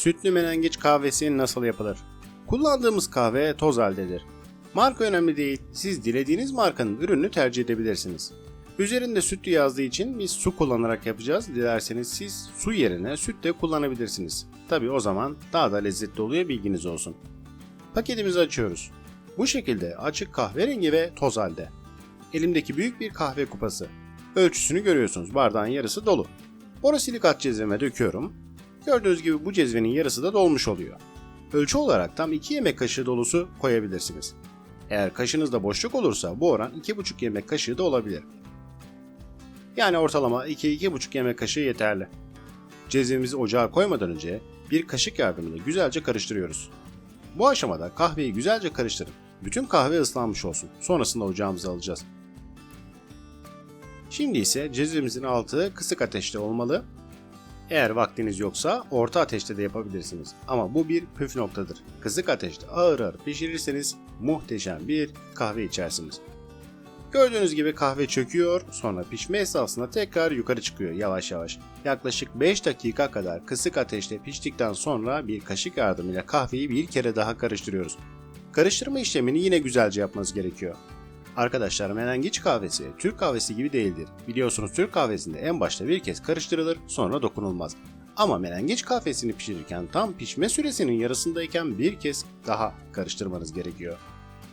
Sütlü menengiç kahvesi nasıl yapılır? Kullandığımız kahve toz haldedir. Marka önemli değil, siz dilediğiniz markanın ürününü tercih edebilirsiniz. Üzerinde sütlü yazdığı için biz su kullanarak yapacağız. Dilerseniz siz su yerine süt de kullanabilirsiniz. Tabi o zaman daha da lezzetli oluyor bilginiz olsun. Paketimizi açıyoruz. Bu şekilde açık kahverengi ve toz halde. Elimdeki büyük bir kahve kupası. Ölçüsünü görüyorsunuz. Bardağın yarısı dolu. Borosilikat cezveme döküyorum. Gördüğünüz gibi bu cezvenin yarısı da dolmuş oluyor. Ölçü olarak tam 2 yemek kaşığı dolusu koyabilirsiniz. Eğer kaşınızda boşluk olursa bu oran 2,5 yemek kaşığı da olabilir. Yani ortalama 2-2,5 yemek kaşığı yeterli. Cezvemizi ocağa koymadan önce bir kaşık yardımıyla güzelce karıştırıyoruz. Bu aşamada kahveyi güzelce karıştırın. Bütün kahve ıslanmış olsun. Sonrasında ocağımıza alacağız. Şimdi ise cezvemizin altı kısık ateşte olmalı. Eğer vaktiniz yoksa orta ateşte de yapabilirsiniz. Ama bu bir püf noktadır. Kısık ateşte ağır ağır pişirirseniz muhteşem bir kahve içersiniz. Gördüğünüz gibi kahve çöküyor, sonra pişme esnasında tekrar yukarı çıkıyor yavaş yavaş. Yaklaşık 5 dakika kadar kısık ateşte piştikten sonra bir kaşık yardımıyla kahveyi bir kere daha karıştırıyoruz. Karıştırma işlemini yine güzelce yapmanız gerekiyor. Arkadaşlar menengiç kahvesi Türk kahvesi gibi değildir. Biliyorsunuz Türk kahvesinde en başta bir kez karıştırılır sonra dokunulmaz. Ama menengiç kahvesini pişirirken tam pişme süresinin yarısındayken bir kez daha karıştırmanız gerekiyor.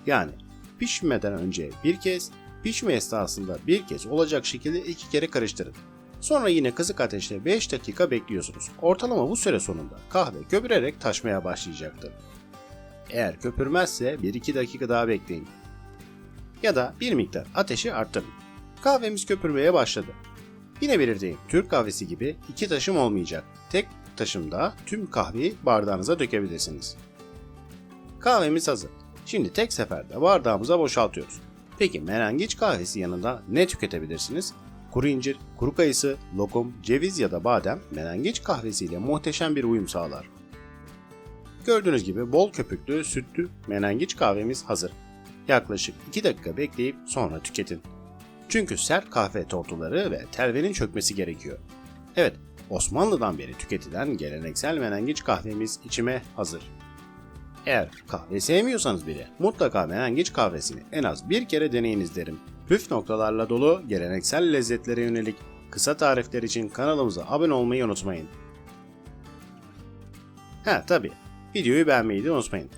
Yani pişmeden önce bir kez, pişme esnasında bir kez olacak şekilde iki kere karıştırın. Sonra yine kısık ateşte 5 dakika bekliyorsunuz. Ortalama bu süre sonunda kahve köpürerek taşmaya başlayacaktır. Eğer köpürmezse 1-2 dakika daha bekleyin. Ya da bir miktar ateşi arttırın. Kahvemiz köpürmeye başladı. Yine belirteyim, Türk kahvesi gibi iki taşım olmayacak. Tek taşımda tüm kahveyi bardağınıza dökebilirsiniz. Kahvemiz hazır. Şimdi tek seferde bardağımıza boşaltıyoruz. Peki menengiç kahvesi yanında ne tüketebilirsiniz? Kuru incir, kuru kayısı, lokum, ceviz ya da badem menengiç kahvesiyle muhteşem bir uyum sağlar. Gördüğünüz gibi bol köpüklü, sütlü menengiç kahvemiz hazır. Yaklaşık 2 dakika bekleyip sonra tüketin. Çünkü sert kahve tortuları ve telvenin çökmesi gerekiyor. Evet, Osmanlı'dan beri tüketilen geleneksel menengiç kahvemiz içime hazır. Eğer kahve sevmiyorsanız bile mutlaka menengiç kahvesini en az bir kere deneyiniz derim. Püf noktalarla dolu geleneksel lezzetlere yönelik kısa tarifler için kanalımıza abone olmayı unutmayın. Ha tabi, videoyu beğenmeyi de unutmayın.